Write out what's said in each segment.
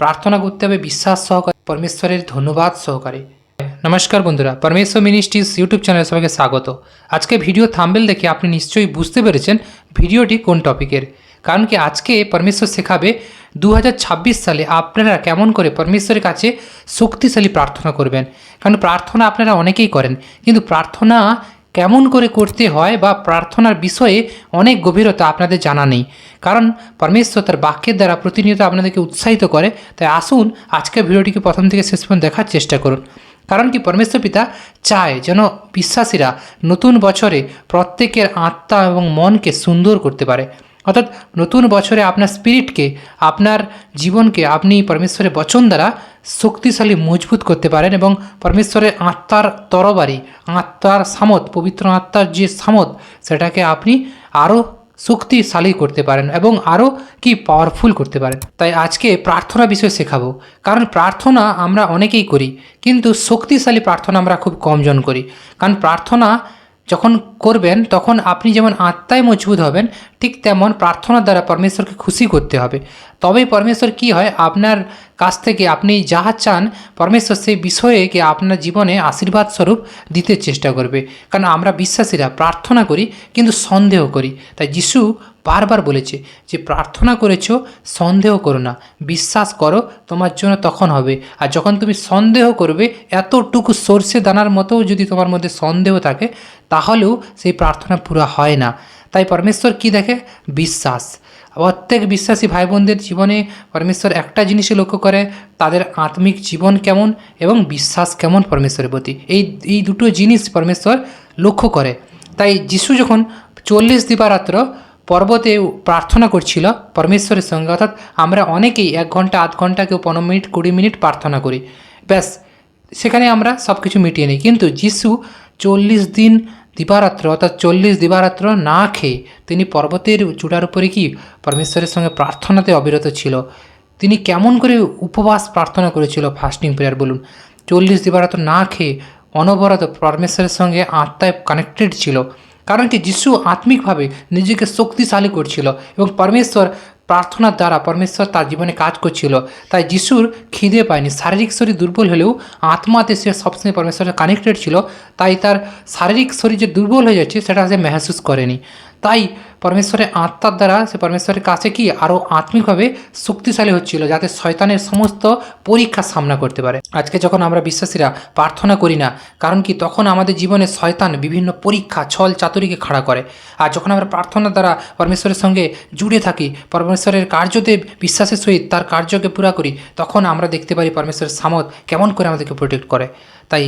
প্রার্থনা করতে হবে, বিশ্বাস সহকারে, পরমেশ্বরের ধন্যবাদ সহকারে। নমস্কার বন্ধুরা পরমেশ্বর মিনিস্ট্রিজ ইউটিউব চ্যানেলে সবাইকে স্বাগত। আজকে ভিডিও থাম্বেল দেখে আপনি নিশ্চয়ই বুঝতে পেরেছেন ভিডিওটি কোন টপিকের কারণ কি আজকে পরমেশ্বর শেখাবে দু হাজার ছাব্বিশ সালে আপনারা কেমন করে পরমেশ্বরের কাছে শক্তিশালী প্রার্থনা করবেন। কারণ প্রার্থনা আপনারা অনেকেই করেন, কিন্তু প্রার্থনা কেমন করে করতে হয় বা প্রার্থনার বিষয়ে অনেক গভীরতা আপনাদের জানা নেই। কারণ পরমেশ্বর তার বাক্যের দ্বারা প্রতিনিয়ত আপনাদেরকে উৎসাহিত করে। তাই আসুন আজকের ভিডিওটিকে প্রথম থেকে শেষ পর্যন্ত দেখার চেষ্টা করুন। কারণ কি পরমেশ্বর পিতা চায় যেন বিশ্বাসীরা নতুন বছরে প্রত্যেকের আত্মা এবং মনকে সুন্দর করতে পারে। অর্থাৎ নতুন বছরে আপনার স্পিরিটকে আপনার জীবনকে আপনি পরমেশ্বরের বচন দ্বারা শক্তিশালী, মজবুত করতে পারেন এবং পরমেশ্বরের আত্মার তরবারি, আত্মার সামত, পবিত্র আত্মার যে সামত, সেটাকে আপনি আরও শক্তিশালী করতে পারেন এবং আরও কি পাওয়ারফুল করতে পারেন। তাই আজকে প্রার্থনা বিষয়ে শেখাবো। কারণ প্রার্থনা আমরা অনেকেই করি, কিন্তু শক্তিশালী প্রার্থনা আমরা খুব কম জন করি। কারণ প্রার্থনা যখন করবেন, তখন আপনি যেমন আত্মায় মজবুত হবেন, ঠিক তেমন প্রার্থনার দ্বারা পরমেশ্বরকে খুশি করতে হবে। তবেই পরমেশ্বর কি হয়? আপনার কাছ থেকে আপনি যাহা চান, পরমেশ্বর সেই বিষয়ে কি আপনার জীবনে আশীর্বাদ স্বরূপ দিতে চেষ্টা করবে। কারণ আমরা বিশ্বাসীরা, প্রার্থনা করি কিন্তু সন্দেহ করি। তাই যিশু বারবার বলেছে যে, প্রার্থনা করেছ, সন্দেহ করো না। বিশ্বাস করো, তোমার জন্য তখন হবে। আর যখন তুমি সন্দেহ করবে, এতটুকু সর্ষে দানার মতো যদি তোমার মধ্যে সন্দেহ থাকে, তাহলেও সেই প্রার্থনা পুরো হয় না। তাই পরমেশ্বর কি দেখে? বিশ্বাস। প্রত্যেক বিশ্বাসী ভাই বোনদের জীবনে পরমেশ্বর একটা জিনিসই লক্ষ্য করে, তাদের আত্মিক জীবন কেমন এবং বিশ্বাস কেমন পরমেশ্বরের প্রতি। এই এই দুটো জিনিস পরমেশ্বর লক্ষ্য করে। তাই যিশু যখন চল্লিশ দিবারাত্র পর্বতে প্রার্থনা করছিল পরমেশ্বরের সঙ্গে, অর্থাৎ আমরা অনেকেই এক ঘণ্টা, আধ ঘণ্টা কেউ পনেরো মিনিট, কুড়ি মিনিট প্রার্থনা করি। ব্যাস, সেখানে আমরা সব কিছু মিটিয়ে নিই। কিন্তু যিশু চল্লিশ দিন দিবারাত্র, অর্থাৎ চল্লিশ দিবারাত্র না খেয়ে তিনি পর্বতের চূড়ার উপরে কি পরমেশ্বরের সঙ্গে প্রার্থনাতে অবিরত ছিল? তিনি কেমন করে উপবাস প্রার্থনা করেছিল? ফাস্টিং প্রেয়ার বলুন। চল্লিশ দিবারাত্র না খেয়ে অনবরত পরমেশ্বরের সঙ্গে আত্মায় কানেক্টেড ছিল। কারণ কি, যিশু আত্মিকভাবে নিজেকে শক্তিশালী করছিল এবং পরমেশ্বর প্রার্থনার দ্বারা পরমেশ্বর তার জীবনে কাজ করছিল। তাই যিশুর খিদে পায়নি। শারীরিক শরীর দুর্বল হলেও আত্মাতে সে সবসময় পরমেশ্বরের কানেক্টেড ছিল। তাই তার শারীরিক শরীর যে দুর্বল হয়ে যাচ্ছে, সেটা সে মেহসুস করেনি। তাই পরমেশ্বরের আত্মার দ্বারা সে পরমেশ্বরের কাছে কি আরও আত্মিকভাবে শক্তিশালী হচ্ছিল, যাতে শয়তানের সমস্ত পরীক্ষার সামনা করতে পারে। আজকে যখন আমরা বিশ্বাসীরা প্রার্থনা করি না, কারণ কি তখন আমাদের জীবনে শয়তান বিভিন্ন পরীক্ষা, ছল চাতুরিকে খাড়া করে। আর যখন আমরা প্রার্থনার দ্বারা পরমেশ্বরের সঙ্গে জুড়ে থাকি, পরমেশ্বরের কার্যতে বিশ্বাসের সহিত তার কার্যকে পুরা করি, তখন আমরা দেখতে পারি পরমেশ্বরের সামত কেমন করে আমাদেরকে প্রোটেক্ট করে। তাই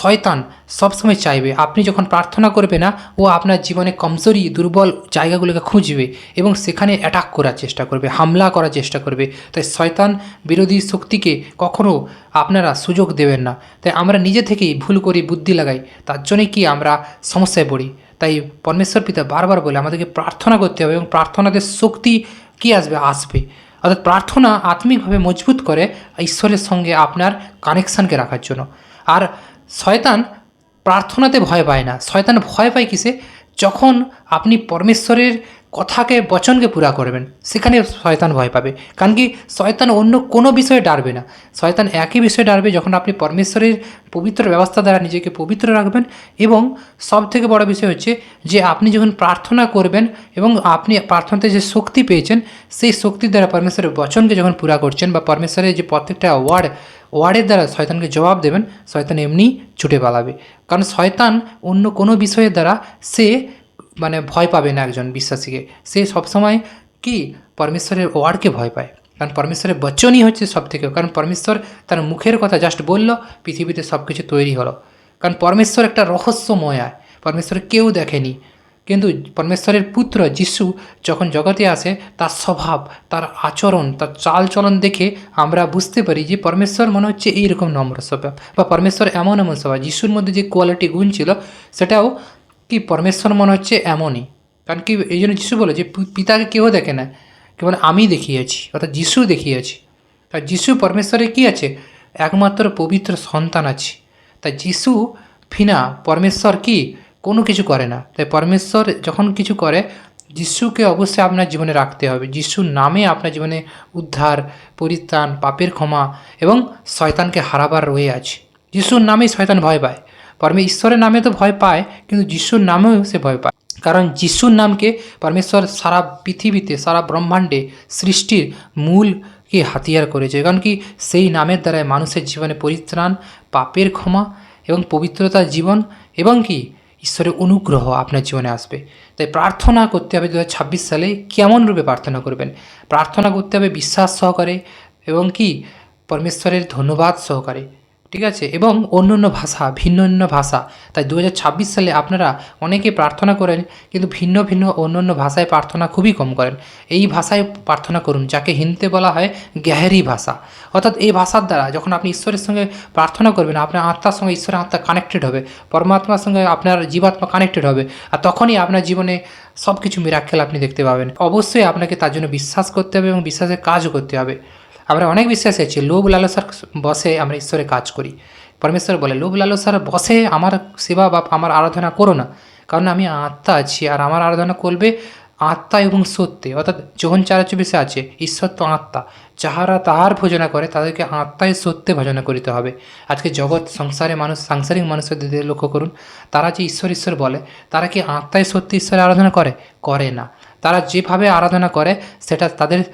শয়তান সবসময় চাইবে, আপনি যখন প্রার্থনা করবে না, ও আপনার জীবনে কমজোরি, দুর্বল জায়গাগুলোকে খুঁজবে এবং সেখানে অ্যাটাক করার চেষ্টা করবে, হামলা করার চেষ্টা করবে। তাই শয়তান বিরোধী শক্তিকে কখনও আপনারা সুযোগ দেবেন না। তাই আমরা নিজে থেকেই ভুল করি, বুদ্ধি লাগাই, তার জন্যই কি আমরা সমস্যায় পড়ি। তাই পরমেশ্বর পিতা বারবার বলে আমাদেরকে প্রার্থনা করতে হবে এবং প্রার্থনাতে শক্তি কি আসবে? আসবে। অর্থাৎ প্রার্থনা আত্মিকভাবে মজবুত করে ঈশ্বরের সঙ্গে আপনার কানেকশানকে রাখার জন্য। আর শয়তান প্রার্থনাতে ভয় পায় না। শয়তান ভয় পায় কিসে? যখন আপনি পরমেশ্বরের কথাকে, বচনকে পুরা করবেন। সেখানে শয়তান ভয় পাবে। কারণ কি, শয়তান অন্য কোনো বিষয়ে ডারবে না। শয়তান একই বিষয়ে ডারবে যখন আপনি পরমেশ্বরের পবিত্র ব্যবস্থা দ্বারা নিজেকে পবিত্র রাখবেন এবং সব থেকে বড় বিষয় হচ্ছে যে আপনি যখন প্রার্থনা করবেন এবং আপনি প্রার্থনাতে যে শক্তি পেয়েছেন, সেই শক্তির দ্বারা পরমেশ্বরের বচনকে যখন পুরা করছেন বা পরমেশ্বরের যে প্রত্যেকটা ওয়ার্ড, ওয়ার্ডের দ্বারা শয়তানকে জবাব দেবেন, শয়তান এমনি ছুটে পালাবে। কারণ শয়তান অন্য কোনো বিষয়ের দ্বারা সে মানে ভয় পাবে না একজন বিশ্বাসীকে। সে সবসময় কি? পরমেশ্বরের ওয়ার্ডকে ভয় পায়। কারণ পরমেশ্বরের বচনই হচ্ছে সব থেকে কারণ পরমেশ্বর তার মুখের কথা জাস্ট বলল, পৃথিবীতে সব কিছু তৈরি হলো। কারণ পরমেশ্বর একটা রহস্যময় পরমেশ্বর কেউ দেখেনি। কিন্তু পরমেশ্বরের পুত্র যিশু যখন জগতে আসে, তার স্বভাব, তার আচরণ, তার চালচলন দেখে আমরা বুঝতে পারি যে পরমেশ্বর মনে হচ্ছে এইরকম নম্র স্বভাব। বা পরমেশ্বর এমন এমন স্বভাব। যিশুর মধ্যে যে কোয়ালিটি গুণ ছিল, সেটাও কি পরমেশ্বর মনে হচ্ছে? এমনই। কারণ কি, এই জন্য যিশু বলে যে পিতাকে কেউ দেখে না, কেবল আমি দেখিয়েছি, অর্থাৎ যিশু দেখিয়েছি। আর যিশু পরমেশ্বরের কি আছে? একমাত্র পবিত্র সন্তান আছে। তাই যিশু ফিনা পরমেশ্বর কি? কোনো কিছু করে না। তাই পরমেশ্বর যখন কিছু করে, যিশুকে অবশ্যই আপনার জীবনে রাখতে হবে। যিশুর নামে আপনার জীবনে উদ্ধার, পরিত্রাণ, পাপের ক্ষমা এবং শয়তানকে হারাবার রয়ে আছে। যিশুর নামেই শয়তান ভয় পায়। পরমে ঈশ্বরের নামে তো ভয় পায় কিন্তু যিশুর নামেও সে ভয় পায় কারণ যিশুর নামকে পরমেশ্বর সারা পৃথিবীতে সারা ব্রহ্মাণ্ডে সৃষ্টির মূলকে হাতিয়ার করেছে কারণ কি সেই নামের দ্বারাই মানুষের জীবনে পরিত্রাণ পাপের ক্ষমা এবং পবিত্রতার জীবন এবং কি ঈশ্বরের অনুগ্রহ আপনার জীবনে আসবে। তাই প্রার্থনা করতে হবে দু হাজার ছাব্বিশ সালে কেমন রূপে প্রার্থনা করবেন? প্রার্থনা করতে হবে বিশ্বাস সহকারে এবং কি পরমেশ্বরের ধন্যবাদ সহকারে। ঠিক আছে? এবং অন্য অন্য ভাষা, ভিন্ন ভিন্ন ভাষা। তাই দু হাজার ছাব্বিশ সালে আপনারা অনেকে প্রার্থনা করেন, কিন্তু ভিন্ন ভিন্ন অন্য অন্য ভাষায় প্রার্থনা খুবই কম করেন। এই ভাষায় প্রার্থনা করুন, যাকে হিন্দিতে বলা হয় গ্যাহেরি ভাষা। অর্থাৎ এই ভাষার দ্বারা যখন আপনি ঈশ্বরের সঙ্গে প্রার্থনা করবেন, আপনার আত্মার সঙ্গে ঈশ্বরের আত্মা কানেক্টেড হবে, পরমাত্মার সঙ্গে আপনার জীবাত্মা কানেক্টেড হবে, আর তখনই আপনার জীবনে সব কিছু মিরাক্কেল আপনি দেখতে পাবেন। অবশ্যই আপনাকে তার জন্য বিশ্বাস করতে হবে এবং বিশ্বাসের কাজও করতে হবে। আমরা অনেক বিশ্বাস আছি, লোভ লালসার বসে আমরা ঈশ্বরে কাজ করি। পরমেশ্বর বলে, লোভ লালসার বসে আমার সেবা বা আমার আরাধনা করো না, কারণ আমি আত্মা আছি আর আমার আরাধনা করবে আত্মা এবং সত্যে। অর্থাৎ যোহন চার চব্বিশে আছে, ঈশ্বর তো আত্মা, যাহারা তাহার ভোজনা করে তাদেরকে আত্মায় সত্যে ভোজনা করিতে হবে। আজকে জগৎ, সংসারে মানুষ, সাংসারিক মানুষের দিকে লক্ষ্য করুন, তারা যে ঈশ্বর ঈশ্বর বলে, তারা কি আত্মায় সত্যি ঈশ্বরের আরাধনা করে? করে না। তারা যেভাবে আরাধনা করে, সেটা তাদের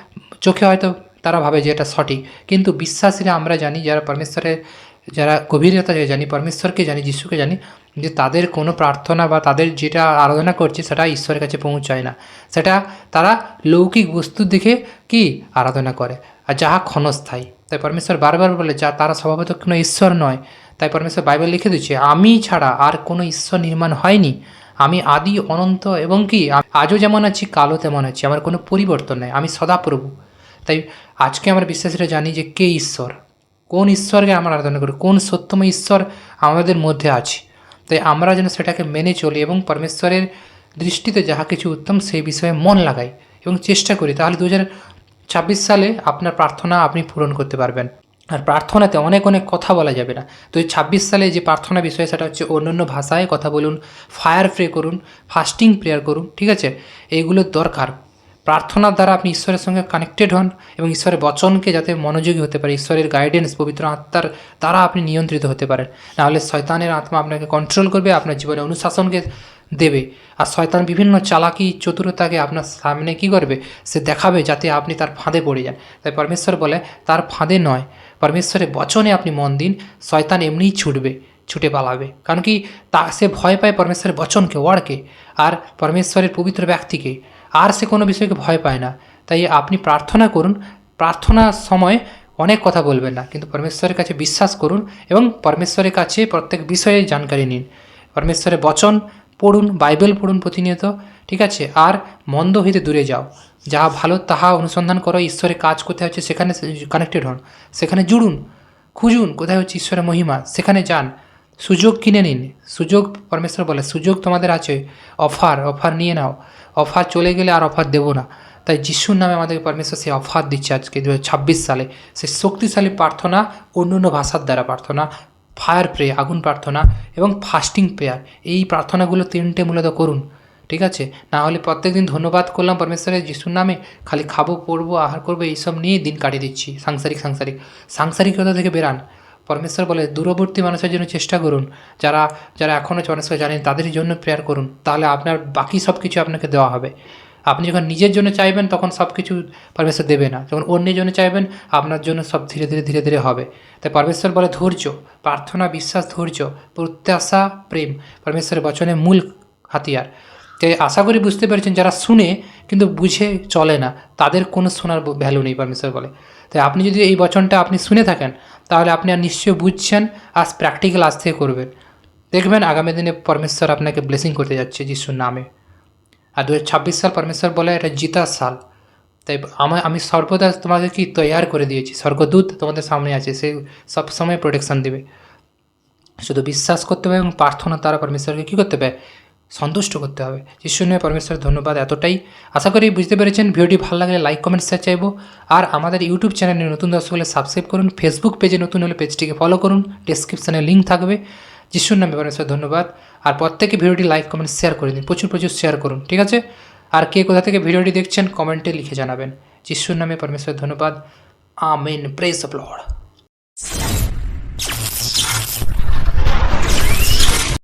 চোখে হয়তো তারা ভাবে যে এটা সঠিক। কিন্তু বিশ্বাসীরা আমরা জানি, যারা পরমেশ্বরের, যারা গভীরতা জানি, পরমেশ্বরকে জানি, যিশুকে জানি, যে তাদের কোনো প্রার্থনা বা তাদের যেটা আরাধনা করছে, সেটা ঈশ্বরের কাছে পৌঁছায় না। সেটা তারা লৌকিক বস্তু দেখে কি আরাধনা করে, আর যাহা ক্ষণস্থায়ী। তাই পরমেশ্বর বারবার বলে, যা তারা স্বভাবত কোনো ঈশ্বর নয়। তাই পরমেশ্বর বাইবেল লিখে দিচ্ছে, আমি ছাড়া আর কোনো ঈশ্বর নির্মাণ হয়নি। আমি আদি, অনন্ত এবং কি, আজও যেমন আছি, কালও তেমন আছি। আমার কোনো পরিবর্তন নেই। আমি সদাপ্রভু। তাই আজকে আমরা বিশ্বাসীরা জানি যে কে ঈশ্বর? কোন ঈশ্বরকে আমরা আরাধনা করি? কোন সত্যম ঈশ্বর আমাদের মধ্যে আছে? তাই আমরা যেন সেটাকে মেনে চলি এবং পরমেশ্বরের দৃষ্টিতে যাহা কিছু উত্তম, সেই বিষয়ে মন লাগাই এবং চেষ্টা করি। তাহলে দু ছাব্বিশ সালে আপনার প্রার্থনা আপনি পূরণ করতে পারবেন। আর প্রার্থনাতে অনেক অনেক কথা বলা যাবে না। তো ছাব্বিশ সালে যে প্রার্থনা বিষয়, সেটা হচ্ছে অন্য অন্য ভাষায় কথা বলুন ফায়ার প্রে করুন ফাস্টিং প্রেয়ার করুন, ঠিক আছে? এইগুলোর দরকার। প্রার্থনার দ্বারা আপনি ঈশ্বরের সঙ্গে কানেক্টেড হন এবং ঈশ্বরের বচনকে যাতে মনোযোগী হতে পারে, ঈশ্বরের গাইডেন্স পবিত্র আত্মার দ্বারা আপনি নিয়ন্ত্রিত হতে পারেন। নাহলে শয়তানের আত্মা আপনাকে কন্ট্রোল করবে, আপনার জীবনে অনুশাসনকে দেবে। আর শয়তান বিভিন্ন চালাকি, চতুরতাকে আপনার সামনে কি করবে? সে দেখাবে যাতে আপনি তার ফাঁদে পড়ে যান। তাই পরমেশ্বর বলে, তার ফাঁদে নয়। পরমেশ্বরের বচনে আপনি মন দিন, শয়তান এমনিই ছুটবে। ছুটে পালাবে। কারণ কি, তা সে ভয় পায় পরমেশ্বরের বচনকে ওয়ার্ডকে আর পরমেশ্বরের পবিত্র ব্যক্তিকে। আর সে কোনো বিষয়কে ভয় পায় না। তাই আপনি প্রার্থনা করুন প্রার্থনার সময় অনেক কথা বলবেন না, কিন্তু পরমেশ্বরের কাছে বিশ্বাস করুন এবং পরমেশ্বরের কাছে প্রত্যেক বিষয়ে জানকারি নিন। পরমেশ্বরের বচন পড়ুন, বাইবেল পড়ুন প্রতিনিয়ত, ঠিক আছে? আর মন্দ হইতে দূরে যাও। যাহা ভালো, তাহা অনুসন্ধান করো ঈশ্বরের কাজ কোথায় হচ্ছে সেখানে কানেক্টেড হন। সেখানে জুড়ুন, খুঁজুন কোথায় হচ্ছে ঈশ্বরের মহিমা, সেখানে যান। সুযোগ কিনে নিন। সুযোগ, পরমেশ্বর বলে, সুযোগ তোমাদের আছে। অফার অফার নিয়ে নাও। অফার চলে গেলে আর অফার দেবো না। তাই যিশুর নামে আমাদের পরমেশ্বর সেই অফার দিচ্ছে আজকে দু হাজার ছাব্বিশ সালে। সে শক্তিশালী প্রার্থনা অন্য অন্য ভাষার দ্বারা প্রার্থনা ফায়ার প্রে আগুন প্রার্থনা এবং ফাস্টিং প্রেয়ার এই প্রার্থনাগুলো তিনটে মূলত করুন, ঠিক আছে? না হলে প্রত্যেক দিন ধন্যবাদ করলাম পরমেশ্বরের যিশুর নামে। খালি খাব, পড়ব, আহার করব, এইসব নিয়ে দিন কাটিয়ে দিচ্ছি, সাংসারিক সাংসারিক। সাংসারিকতা থেকে বেরান। পরমেশ্বর বলে, দূরবর্তী মানুষের জন্য চেষ্টা করুন। যারা যারা এখনও পরমেশ্বর জানেন তাদের জন্য প্রেয়ার করুন। তাহলে আপনার বাকি সব কিছু আপনাকে দেওয়া হবে। আপনি যখন নিজের জন্য চাইবেন, তখন সব কিছু পরমেশ্বর দেবে না। যখন অন্যের জন্য চাইবেন, আপনার জন্য সব ধীরে ধীরে ধীরে ধীরে হবে। তাই পরমেশ্বর বলে, ধৈর্য, প্রার্থনা, বিশ্বাস, ধৈর্য, প্রত্যাশা, প্রেম। পরমেশ্বরের বচনে মূল হাতিয়ার। তাই আশা করি বুঝতে পেরেছেন, যারা শুনে কিন্তু বুঝে চলে না। তাদের কোনো শোনার ভ্যালু নেই পরমেশ্বর বলে। তাই আপনি যদি এই বচনটা আপনি শুনে থাকেন, তাহলে আপনি আর নিশ্চয়ই বুঝছেন, আজ প্র্যাকটিক্যাল আজ থেকে করবেন। দেখবেন আগামী দিনে পরমেশ্বর আপনাকে ব্লেসিং করতে যাচ্ছে যিশুর নামে। আর দু সাল পরমেশ্বর বলে এটা জিতার সাল। তাই আমার আমি সর্বদা তোমাকে কি তৈয়ার করে দিয়েছি? স্বর্গদূত তোমাদের সামনে আছে, সে সবসময় প্রোটেকশন দেবে। শুধু বিশ্বাস করতে হবে এবং প্রার্থনা, তারা পরমেশ্বরকে কী করতে হবে সন্তুষ্ট করতে হবে। যিশুর নিয়ে পরমেশ্বরের ধন্যবাদ এতটাই। আশা করি বুঝতে পেরেছেন। ভিডিওটি ভালো লাগলে লাইক কমেন্ট শেয়ার চাইব। আর আমাদের ইউটিউব চ্যানেলে নতুন দর্শক হলে সাবস্ক্রাইব করুন। ফেসবুক পেজে নতুন হলে পেজটিকে ফলো করুন। ডিসক্রিপশানে লিঙ্ক থাকবে। যিশুর নামে পরমেশ্বর ধন্যবাদ। আর প্রত্যেকে ভিডিওটি লাইক কমেন্ট শেয়ার করে দিন। প্রচুর প্রচুর শেয়ার করুন। ঠিক আছে? আর কে কোথা থেকে ভিডিওটি দেখছেন কমেন্টে লিখে জানাবেন। যিশুর নামে পরমেশ্বরের ধন্যবাদ। Amen press of Lord